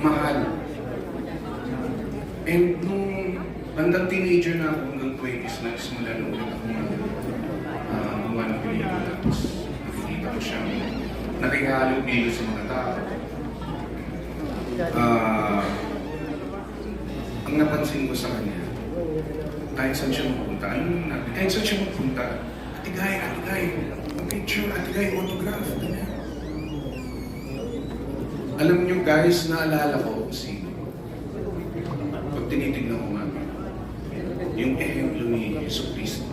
mahal. And nung bandang teenager na ako, hanggang 20s, nagsimula na ulit ako uh, gumawa ng pelikula. Tapos nakikita ko siyang nakihalo-bilo sa mga tao. Ah, ang napansin ko sa kanya, kahit saan siya magpunta, ano nabi, kahit saan siya magpunta, atigay, atigay, picture, atigay, autograph. Alam niyo guys, naalala ko kung sino. Pag tinitignan ko nga, yung ehemplo ni Yeso Cristo,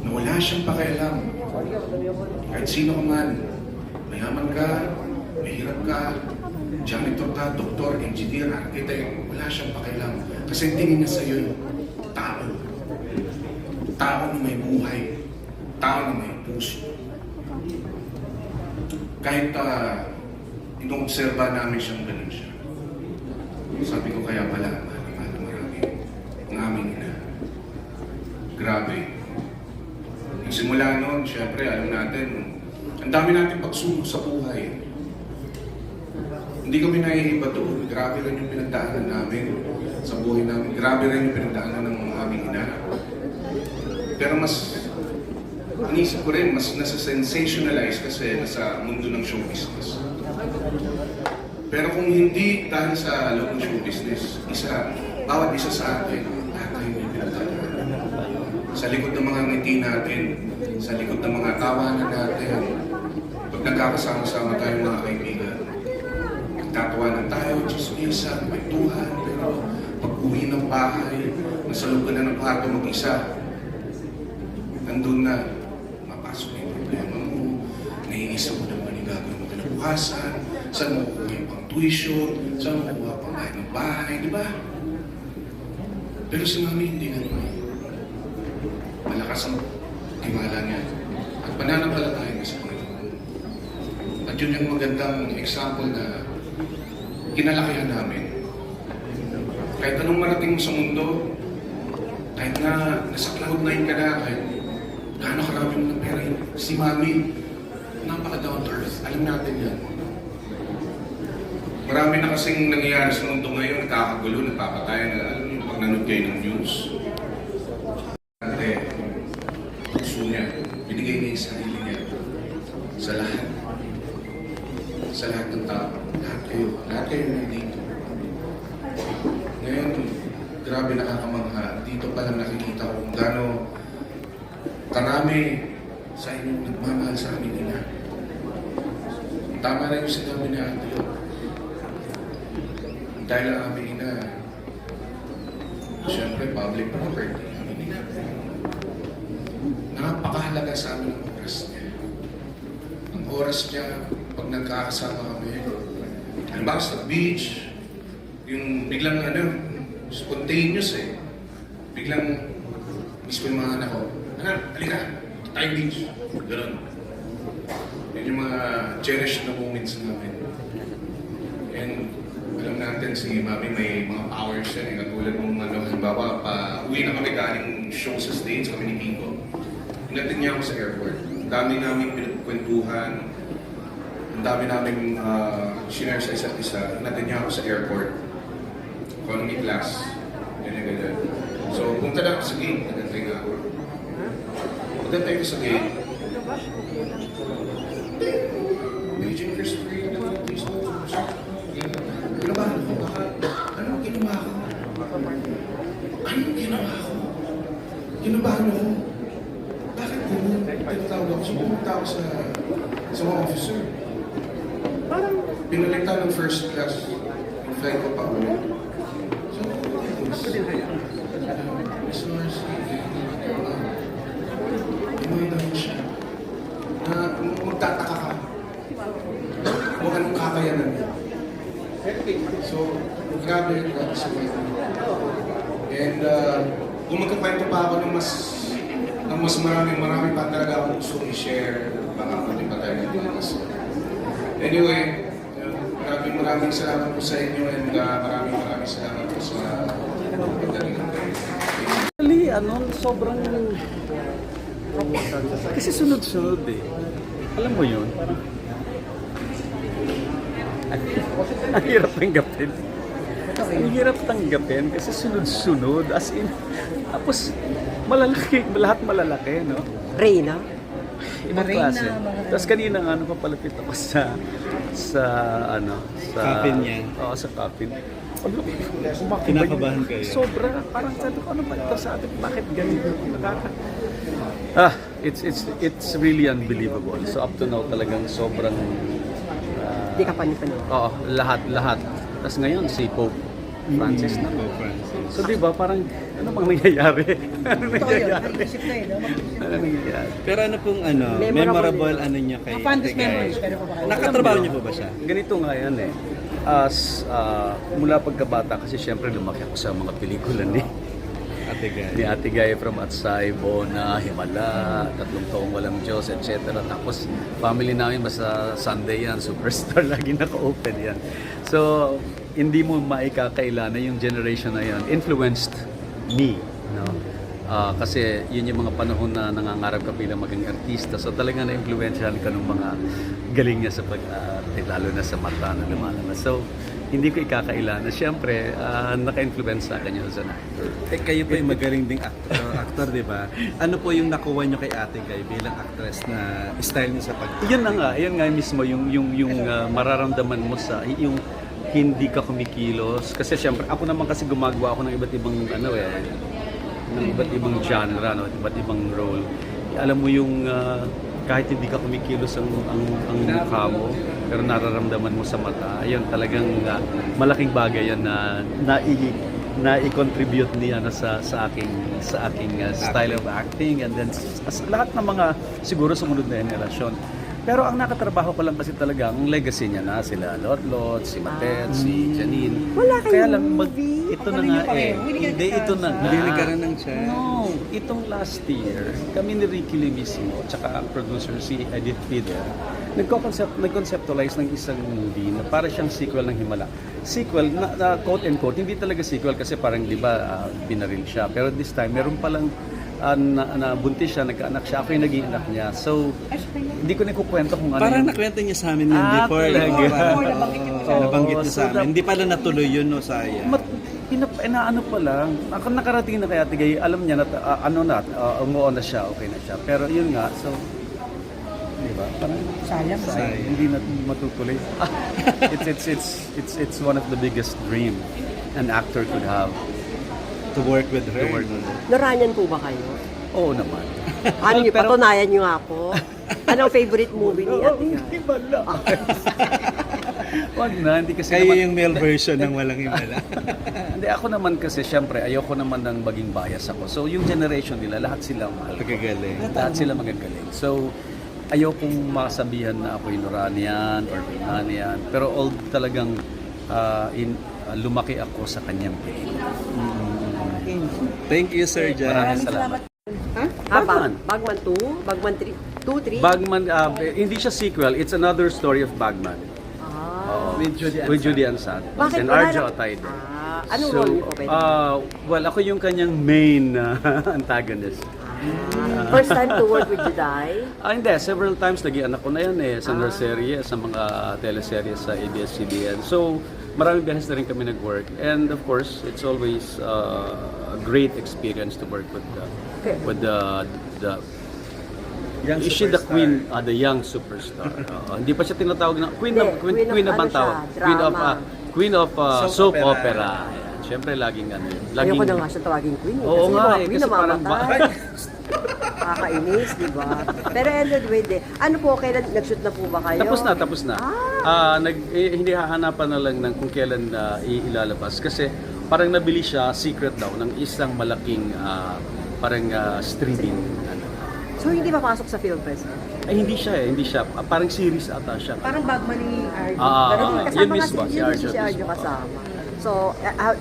na wala siyang pakialam. Kahit sino ka man, mayaman ka, mahirap ka, janitor ka, doktor, engineer, architect, wala siyang pakialam. Kasi tingin niya sa'yo yung tao. Tao na may buhay. Tao na may puso. Kahit uh, inoobserba namin siyang ganun siya. Sabi ko kaya pala, mahal marami. Ang aming ina. Grabe. Yung simula noon, syempre, alam natin, ang dami natin pagsubok sa buhay. Hindi kami naiiba doon. Grabe rin yung pinagdaanan namin sa buhay namin. Grabe rin yung pinagdaanan ng aming ina. Pero mas, inisip ko rin, mas nasa-sensationalize kasi nasa mundo ng show business. Pero kung hindi dahil sa loob ng show business, isa, bawat isa sa atin, lahat tayo may pinagdaanan. Sa likod ng mga ngiti natin, sa likod ng mga tawanan natin, pag nagkakasama-sama tayo mga kaibigan, nagtatawanan tayo, chismisan, kwentuhan, pero pag uwi ng bahay, nasa loob ka na ng kwarto mag-isa, nandun na, mapasok na yung problema mo, naiisip mo yung gagawin mo kinabukasan, saan mo kukuha yung pang tuition, saan mo kukuha pang kahit ng bahay, di ba? Pero si mami hindi ganun eh. Malakas ang tiwala niya at pananampalataya niya sa Panginoon. At yun yung magandang example na kinalakihan namin. Kahit anong marating mo sa mundo, kahit na nasa cloud nine ka na, kahit gaano karami mo ng pera si Mami, napaka down to earth. Alam natin yan. Marami na kasing nangyayari sa mundo ngayon, nakakagulo, nagpapatayan. Alam niyo, pag nanood kayo ng news, Ate, puso niya, binigay niya yung sarili niya sa lahat. Sa lahat ng tao. Lahat kayo. Lahat kayo nandito. Ngayon, grabe nakakamangha. Dito pa lang nakikita ko kung gaano karami sa inyong nagmamahal sa aming ina. Tama na yung sinabi ni Yo. Dahil ang aming ina, siyempre public property, aming. Napakahalaga sa amin ang oras niya. Ang oras niya, pag nagkakasama kami, halimbawa sa beach, yung biglang ano, spontaneous eh. Biglang, mismo yung mga anak ko, anak, halika, tayo beach. Ganun. Yun yung mga cherished na moments namin. And alam natin si Mami may mga powers yan eh. Katulad nung ano, halimbawa, pa uwi na kami galing show sa States, kami ni Kiko. Hinatid niya ako sa airport. Ang dami namin pinagkwentuhan. Ang dami namin uh, shinare sa isa't isa. Hinatid niya ako sa airport. Economy class. Ganyan, ganyan. So, punta na ako sa gate. Nagantay nga ako. Pagkantay ko sa gate, Agent Christopher, please Kinabahan ko, baka, anong ginawa ko? Anong ginawa ko? Kinabahan ako. Bakit ganun? Tinatawag ako. So, pumunta ako sa, sa mga officer. Pinalitan ng first class yung flight ko pa uwi. So, this, Miss Marcy, na siya. Na magtataka ka. Kung anong kakayanan niya. So, grabe, grabe sa mga. And uh, kung pa ako ng mas ng mas maraming marami pa talaga akong gusto i-share, baka pwede pa tayo naglalas. Anyway, uh, maraming salamat po sa inyo and uh, maraming maraming salamat po sa. Actually, ano, sobrang... Kasi sunod-sunod eh. Alam mo yun? Ang hirap tanggapin. Ang hirap tanggapin kasi sunod-sunod. As in, tapos malalaki, lahat malalaki, no? Reyna? Ibang klase. Tapos kanina nga, ano, papalapit ako sa, sa, ano, sa... Coffin niya. Oo, sa coffin. Ano, kumakaba Kinakabahan kayo? Sobra. Parang sabi ko, ano ba ito sa atin? Bakit ganito? Nakaka... Ah, it's it's it's really unbelievable. So up to now talagang sobrang Hindi ka panipanood. Oo, lahat lahat. Tapos ngayon si Pope Francis na. Pope Francis. So di ba parang ano bang nangyayari? ano nangyayari? ano nangyayari? Pero ano pong ano, Memorable. memorable ano niyo kay Fondest kay Guy? memories, pero pa kayo? Nakatrabaho niyo po ba siya? Ganito nga yan eh. As ah, mula pagkabata kasi syempre lumaki ako sa mga pelikula ni Ate Guy. ni Ate Gaya from Atsay, Bona, Himala, Tatlong Taong Walang Diyos, etc. Tapos family namin basta Sunday yan, superstar, lagi naka-open yan. So, hindi mo maikakailan na yung generation na yan influenced me. No? Ah, kasi yun yung mga panahon na nangangarap ka bilang maging artista. So talaga na-influensyahan ka ng mga galing niya sa pag-arte, lalo na sa mata na lumalabas. So, hindi ko ikakailan na siyempre, ah, naka-influence sa akin yun as an actor. Eh, kayo po yung magaling ding actor, actor di ba? Ano po yung nakuha niyo kay Ate Guy bilang actress na style niyo sa pag Yun na nga, yun nga mismo yung yung yung ah, mararamdaman mo sa yung hindi ka kumikilos kasi syempre ako naman kasi gumagawa ako ng iba't ibang ano eh ng iba't ibang genre no, iba't ibang role. Alam mo yung ah, kahit hindi ka kumikilos ang ang, ang mukha mo pero nararamdaman mo sa mata, ayun talagang ah, malaking bagay yan na na na i-contribute niya na sa sa aking sa aking ah, style of acting and then s- as, lahat ng mga siguro sumunod na henerasyon. Pero ang nakatrabaho ko lang kasi talaga, ang legacy niya na sila Lotlot, si Matet, si Janine. Wala kayong Kaya lang, mag, movie? ito na nga niyo pa eh. rin? Hindi ito na nga. Hindi nagkaroon ng chance. No, itong last year, kami ni Ricky Limisimo, tsaka ang producer si Edith Pider, nagko-concept, nag-conceptualize ng isang movie na para siyang sequel ng Himala. Sequel, na, na quote and quote, hindi talaga sequel kasi parang di ba ah, binaril siya. Pero this time, meron palang uh, na, na buntis siya, nagkaanak siya, ako yung naging anak niya. So, hindi ko na kukwento kung ano Parang yung- nakwento niya sa amin yun Ah, before. talaga? Oo, nabanggit niya So, sa amin. Hindi pala natuloy yun, no, sayang. Mat, pinap, inaano pa lang. Ako nakarating na kay Ate Gay, alam niya na, ah, ano na, uh, umuo na siya, okay na siya. Pero yun nga, so, di ba? Parang Sayang. sayang, hindi na matutuloy. it's, it's, it's, it's, it's one of the biggest dream an actor could have. To work with her. To work with her. Naranyan po ba kayo? Oo naman. Ano niyo, Pero- patunayan niyo nga po. Anong favorite movie ni Ate Guy? Hindi ba lang? Wag na, hindi kasi Kayo naman- yung male version ng walang himala. Hindi, ako naman kasi, syempre, ayoko naman ng maging bias ako. So, yung generation nila, lahat sila mahal ko. Pagkagaling. Lahat sila magagaling. So, ayokong masabihan na ako'y Noranian or Binanian. Pero all talagang ah, in, ah, lumaki ako sa kanyang Thank you, Sir Jan. Maraming salamat. Ah, Bagman. Bag- Bagman 2? Bagman 3? 2, 3? Bagman, ah, hindi siya sequel. It's another story of Bagman. Ah. With Judy Ansat. With Judy Ansat. Bakit And wala Arjo Atayde. Ah, anong role niyo po? Pwede? ah, well, ako yung kanyang main ah, antagonist. Ah, First time to work with Juday? Ah, hindi. Several times naging anak ko na yan eh. Sa nursery, sa mga teleserye sa ABS-CBN. So, maraming beses na rin kami nag-work. And of course, it's always uh, a great experience to work with the, with the, the Young Is she the queen, ah, the young superstar? Oo, hindi pa siya tinatawag na queen of Hindi, queen, queen of queen of ano ang tawag? siya, Queen of drama. ah, queen of ah, Soap soap, opera. opera. Ayan. Siyempre laging ano. yun. Laging Ayoko na nga siya tawaging queen. eh, Oo kasi nga eh, queen kasi parang namamatay. Kakainis, di ba? Pero anyway, de, ano po, kailan nag-shoot na po ba kayo? Tapos na, tapos na. Ah. Ah, nag, eh, hindi hahanapan na lang ng kung kailan na ilalabas. Kasi parang nabili siya, secret daw, ng isang malaking ah, parang ah, streaming. Ano. So hindi pa pasok sa film fest? Ay, hindi siya eh, hindi siya. Ah, parang series ata siya. Parang Bagman ni Arjo. Ah, Pero ah, yun kasama mismo, kasi, si yun Arjo si Arjo mismo. kasama. So, uh, uh,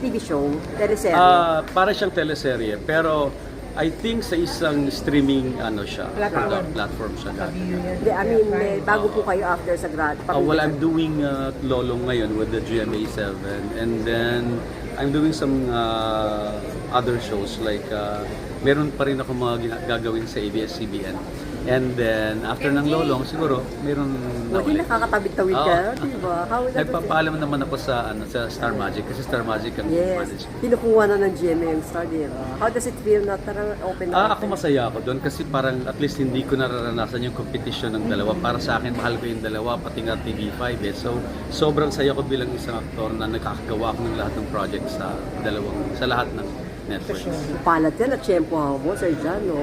TV show, teleserye. Ah, para siyang teleserye, pero I think sa isang streaming ano siya, Platform. platform siya dati. Hindi, I mean, eh, bago po kayo after sa grad. Uh, well, I'm doing uh, Lolong ngayon with the GMA7 and then I'm doing some uh, other shows like uh, meron pa rin ako mga gagawin sa ABS-CBN. And then, after ng lolong, siguro, meron na Buti ulit. nakakatawid-tawid Oo. ka, di ba? How that Nagpapaalam naman ako sa ano sa Star Magic kasi Star Magic ang Yes. manage. Kinukuha na ng yung star, di ba? How does it feel na tara open Ah, ako masaya ako doon kasi parang at least hindi ko nararanasan yung competition ng dalawa. Para sa akin, mahal ko yung dalawa, pati nga TV5 eh. So, sobrang saya ko bilang isang aktor na nakakagawa ako ng lahat ng projects sa dalawang, sa lahat ng networks. Palad yan at tiyempo mo, Sir John, no?